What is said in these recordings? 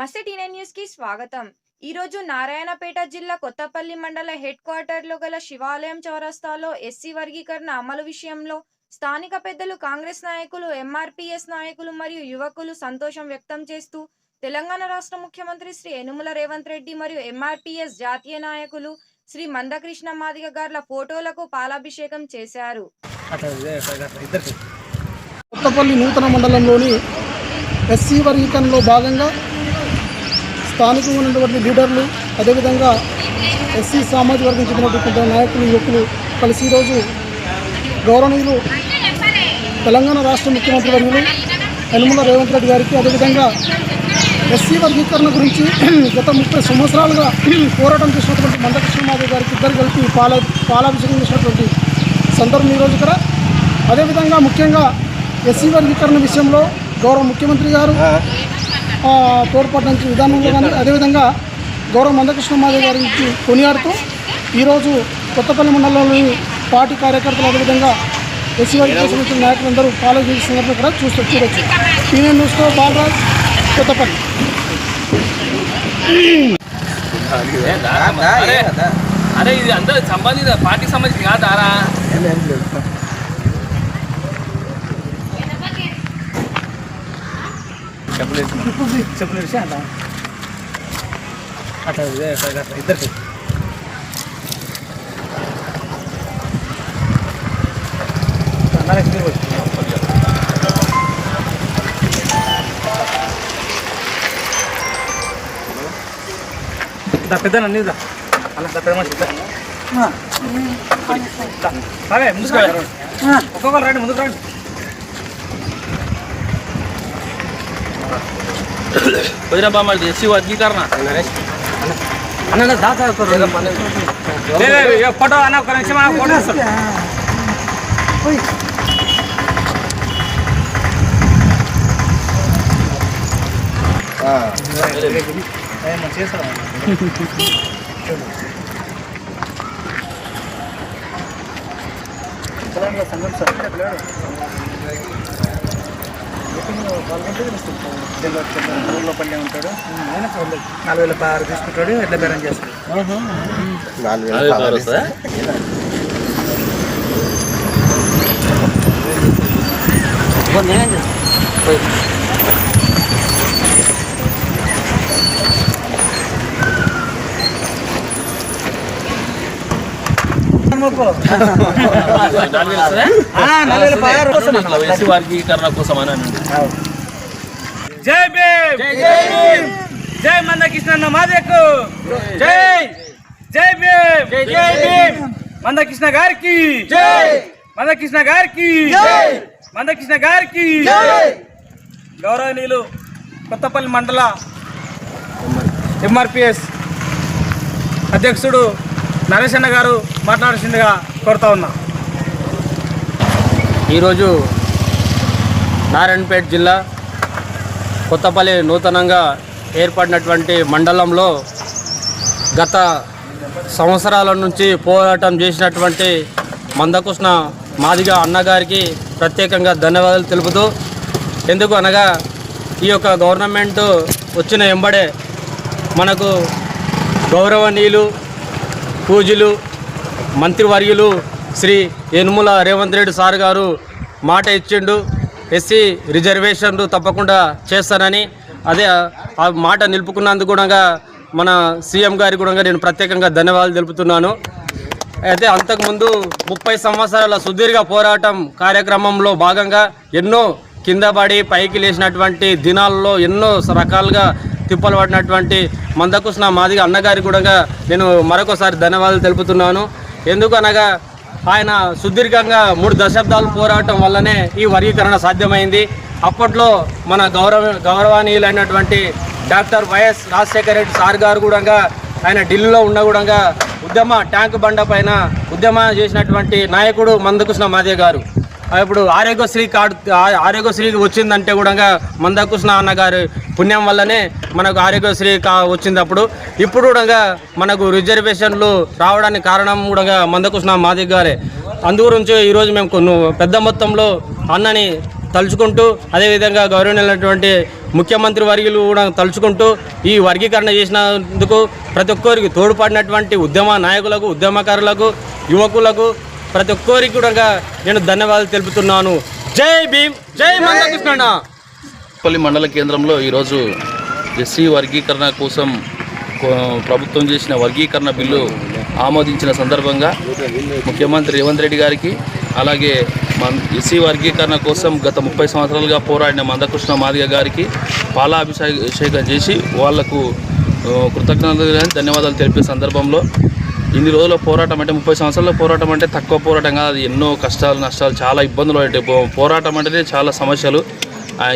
నమస్తే టీనే న్యూస్కి స్వాగతం. ఈ రోజు నారాయణపేట జిల్లా కొత్తపల్లి మండల హెడ్ క్వార్టర్లో గల శివాలయం చౌరస్తాలో ఎస్సీ వర్గీకరణ అమలు విషయంలో స్థానిక పెద్దలు కాంగ్రెస్ నాయకులు ఎంఆర్పిఎస్ నాయకులు మరియు యువకులు సంతోషం వ్యక్తం చేస్తూ తెలంగాణ రాష్ట్ర ముఖ్యమంత్రి శ్రీ యనుమల రేవంత్ రెడ్డి మరియు ఎంఆర్పిఎస్ జాతీయ నాయకులు శ్రీ మందకృష్ణ మాదిగ గార్ల ఫోటోలకు పాలాభిషేకం చేశారు. కొత్తపల్లి నూతన మండలంలోని ఎస్సీ వర్గీకరణలో భాగంగా స్థానికంగా ఉన్నటువంటి లీడర్లు అదేవిధంగా ఎస్సీ సామాజిక వర్గం చెందినటువంటి కొంత నాయకులు యువకులు కలిసి ఈరోజు గౌరవనీయులు తెలంగాణ రాష్ట్ర ముఖ్యమంత్రి వర్గులు యనమల రేవంత్ రెడ్డి గారికి అదేవిధంగా ఎస్సీ వర్గీకరణ గురించి గత ముప్పై సంవత్సరాలుగా పోరాటం చేసినటువంటి మందకృష్ణ మాధవ్ గారికి ఇద్దరు కలిపి పాల పాలాభిషేకం చేసినటువంటి సందర్భం ఈరోజు ఇక్కడ. అదేవిధంగా ముఖ్యంగా ఎస్సీ వర్గీకరణ విషయంలో గౌరవ ముఖ్యమంత్రి గారు ఆ, తోడ్పడడం విధానంలో కానీ అదేవిధంగా గౌరవ మందకృష్ణ మాధవ్ గారి నుంచి కొనియాడుతూ ఈరోజు కొత్తపల్లి మండలంలోని పార్టీ కార్యకర్తలు అదేవిధంగా ఎస్సీ వర్గీకరణ సంబంధించిన నాయకులందరూ ఫాలో చేస్తున్నట్లు కూడా చూస్తూ చూడొచ్చు టీఎన్ న్యూస్తో బాలరాజ్ కొత్తపల్లి. అరే ఇది అందరూ సంబంధిత పార్టీకి సంబంధించి కాదారా పెద్ద నన్ను అలా పెద్ద మనిషి అవే ముందుకు ఒక్కొక్కరు రండి ముందుకు రండి. వదిన బామ్మ ఎస్సీ వర్గీకరణ అన్న దాతా ఫోటో అన్న ఒక నిమిషం ఫోటో వస్తుంది పల్లె ఉంటాడు ఆయన నాలుగు వేల ఆరు తీసుకుంటాడు ఎట్లా బేరం చేస్తాడు ఎస్సీ వర్గీకరణ కోసం అని అన్నాడు. జై భీమ్. జై జై మందకృష్ణ మాదేకు. జై. జై. భీమ్. జై భీమ్. మందకృష్ణ గారికి. జై. మందకృష్ణ గారికి. జై. మందకృష్ణ గారికి. జై. గౌరవనీయులు కొత్తపల్లి మండల ఎంఆర్పిఎస్ అధ్యక్షుడు నరేష్ అన్న గారు మాట్లాడాల్సిందిగా కోరుతా ఉన్నా. ఈరోజు నారాయణపేట జిల్లా కొత్తపల్లి నూతనంగా ఏర్పడినటువంటి మండలంలో గత సంవత్సరాల నుంచి పోరాటం చేసినటువంటి మందకృష్ణ మాదిగ అన్నగారికి ప్రత్యేకంగా ధన్యవాదాలు తెలుపుతూ ఎందుకు అనగా ఈ యొక్క గవర్నమెంట్ వచ్చిన ఎంబడే మనకు గౌరవనీయులు పూజలు మంత్రివర్యులు శ్రీ యనుముల రేవంత్ రెడ్డి సార్ గారు మాట ఇచ్చిండు. ఎస్సీ రిజర్వేషన్లు తప్పకుండా చేస్తానని. అదే ఆ మాట నిలుపుకున్నందుకు కూడా మన సీఎం గారికి కూడా నేను ప్రత్యేకంగా ధన్యవాదాలు తెలుపుతున్నాను. అయితే అంతకుముందు ముప్పై సంవత్సరాల సుదీర్ఘ పోరాటం కార్యక్రమంలో భాగంగా ఎన్నో కింద పడి పైకి లేచినటువంటి దినాల్లో ఎన్నో రకాలుగా తిప్పలు పడినటువంటి మందకృష్ణ మాదిగ అన్నగారికి కూడా నేను మరొకసారి ధన్యవాదాలు తెలుపుతున్నాను. ఎందుకు అనగా ఆయన సుదీర్ఘంగా మూడు దశాబ్దాలు పోరాటం వల్లనే ఈ వర్గీకరణ సాధ్యమైంది. అప్పట్లో మన గౌరవ గౌరవనీయులైనటువంటి doctor YS Rajasekhara Reddy sir garu కూడా ఆయన ఢిల్లీలో ఉన్న కూడా ఉద్యమ ట్యాంక్ బండ పైన ఉద్యమం చేసినటువంటి నాయకుడు మందకృష్ణ మాదే గారు. ఇప్పుడు ఆరోగ్యశ్రీ కార్డు ఆ- ఆరోగ్యశ్రీకి వచ్చిందంటే కూడా మందకృష్ణ అన్నగారి పుణ్యం వల్లనే మనకు ఆరోగ్యశ్రీ కా వచ్చింది అప్పుడు ఇప్పుడు కూడా మనకు రిజర్వేషన్లు రావడానికి కారణం కూడా మందకృష్ణ మాది గారే. అందుగురించి ఈరోజు మేము కొన్ని పెద్ద మొత్తంలో అన్నని తలుచుకుంటూ అదేవిధంగా గౌరవనీయులైనటువంటి ముఖ్యమంత్రి వర్యులు కూడా తలుచుకుంటూ ఈ వర్గీకరణ చేసినందుకు ప్రతి ఒక్కరికి తోడ్పడినటువంటి ఉద్యమ నాయకులకు ఉద్యమకారులకు యువకులకు ప్రతి ఒక్కరికి కూడా నేను ధన్యవాదాలు తెలుపుతున్నాను. జై భీమ్ జై మందకృష్ణ పల్లి మండల కేంద్రంలో ఈరోజు ఎస్సీ వర్గీకరణ కోసం ప్రభుత్వం చేసిన వర్గీకరణ బిల్లు ఆమోదించిన సందర్భంగా ముఖ్యమంత్రి రేవంత్ రెడ్డి గారికి అలాగే మన ఎస్సీ వర్గీకరణ కోసం గత ముప్పై సంవత్సరాలుగా పోరాడిన మందకృష్ణ మాదిగ గారికి పాలాభిషేకం చేసి వాళ్ళకు కృతజ్ఞతలు ధన్యవాదాలు తెలిపే సందర్భంలో ఇన్ని రోజుల పోరాటం అంటే ముప్పై సంవత్సరాల పోరాటం అంటే తక్కువ పోరాటం కాదు. అది ఎన్నో కష్టాలు నష్టాలు చాలా ఇబ్బందులు అంటే పోరాటం అంటేనే చాలా సమస్యలు.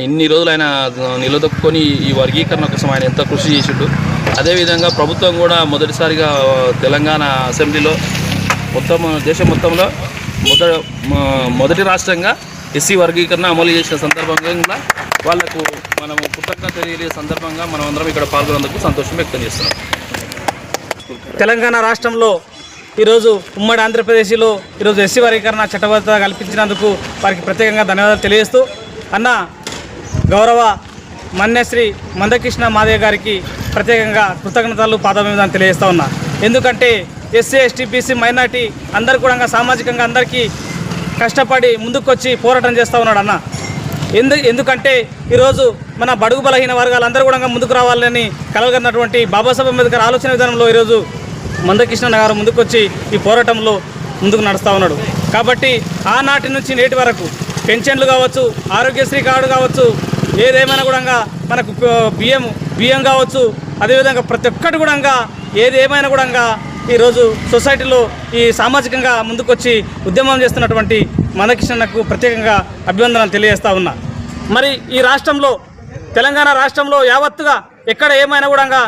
ఇన్ని రోజులు ఆయన నిలదొక్కుని ఈ వర్గీకరణ కోసం ఆయన ఎంత కృషి చేసిండు. అదేవిధంగా ప్రభుత్వం కూడా మొదటిసారిగా తెలంగాణ అసెంబ్లీలో మొత్తం దేశం మొత్తంలో మొద మొదటి రాష్ట్రంగా ఎస్సీ వర్గీకరణ అమలు చేసిన సందర్భంగా వాళ్ళకు మనం కృతజ్ఞత తెలియజే సందర్భంగా మనం అందరం ఇక్కడ పాల్గొనేందుకు సంతోషం వ్యక్తం చేస్తున్నాం. తెలంగాణ రాష్ట్రంలో ఈరోజు ఉమ్మడి ఆంధ్రప్రదేశ్లో ఈరోజు ఎస్సీ వర్గీకరణ చట్టబద్ధత కల్పించినందుకు వారికి ప్రత్యేకంగా ధన్యవాదాలు తెలియజేస్తూ అన్న గౌరవ మన్యశ్రీ మందకృష్ణ మాదేవ్ గారికి ప్రత్యేకంగా కృతజ్ఞతలు పాదమేదని తెలియజేస్తూ ఉన్నా. ఎందుకంటే ఎస్సీ ఎస్టీ బీసీ మైనార్టీ అందరు కూడా సామాజికంగా అందరికీ కష్టపడి ముందుకొచ్చి పోరాటం చేస్తూ ఉన్నాడు అన్న. ఎందు ఎందుకంటే ఈరోజు మన బడుగు బలహీన వర్గాలందరూ కూడా ముందుకు రావాలని కలగన్నటువంటి బాబాసాహెబ్ అంబేద్కర్ ఆలోచన విధానంలో ఈరోజు మందకృష్ణ గారు ముందుకొచ్చి ఈ పోరాటంలో ముందుకు నడుస్తూ ఉన్నాడు. కాబట్టి ఆనాటి నుంచి నేటి వరకు పెన్షన్లు కావచ్చు ఆరోగ్యశ్రీ కార్డు కావచ్చు ఏదేమైనా కూడా మనకు బియ్యం బియ్యం కావచ్చు అదేవిధంగా ప్రతి ఒక్కటి కూడా ఏది ఏమైనా కూడా ఈరోజు సొసైటీలో ఈ సామాజికంగా ముందుకొచ్చి ఉద్యమం చేస్తున్నటువంటి మనకృష్ణకు ప్రత్యేకంగా అభివందనాలు తెలియజేస్తా ఉన్నా. మరి ఈ రాష్ట్రంలో తెలంగాణ రాష్ట్రంలో యావత్తుగా ఎక్కడ ఏమైనా కూడా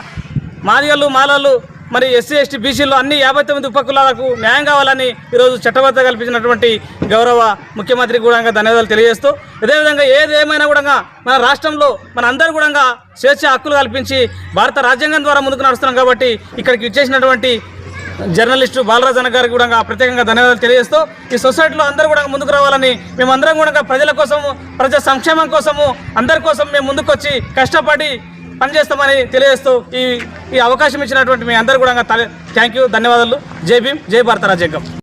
మాదిగళ్ళు మాలలు మరి ఎస్సీ ఎస్టీ బీసీలు అన్ని యాభై తొమ్మిది ఉపకులాలకు న్యాయం కావాలని ఈరోజు చట్టబద్ధ కల్పించినటువంటి గౌరవ ముఖ్యమంత్రికి కూడా ధన్యవాదాలు తెలియజేస్తూ అదేవిధంగా ఏది ఏమైనా కూడా మన రాష్ట్రంలో మన అందరూ కూడా స్వేచ్ఛ హక్కులు కల్పించి భారత రాజ్యాంగం ద్వారా ముందుకు నడుస్తున్నాం కాబట్టి ఇక్కడికి ఇచ్చేసినటువంటి జర్నలిస్టు బాలరాజన్న గారికి కూడా ప్రత్యేకంగా ధన్యవాదాలు తెలియజేస్తూ ఈ సొసైటీలో అందరూ కూడా ముందుకు రావాలని మేమందరం కూడా ప్రజల కోసము ప్రజా సంక్షేమం కోసము అందరి కోసం మేము ముందుకొచ్చి కష్టపడి పనిచేస్తామని తెలియజేస్తూ ఈ ఈ అవకాశం ఇచ్చినటువంటి మీ అందరూ కూడా థ్యాంక్ యూ ధన్యవాదాలు. జై భీమ్ జై భారత రాజ్యాంగం.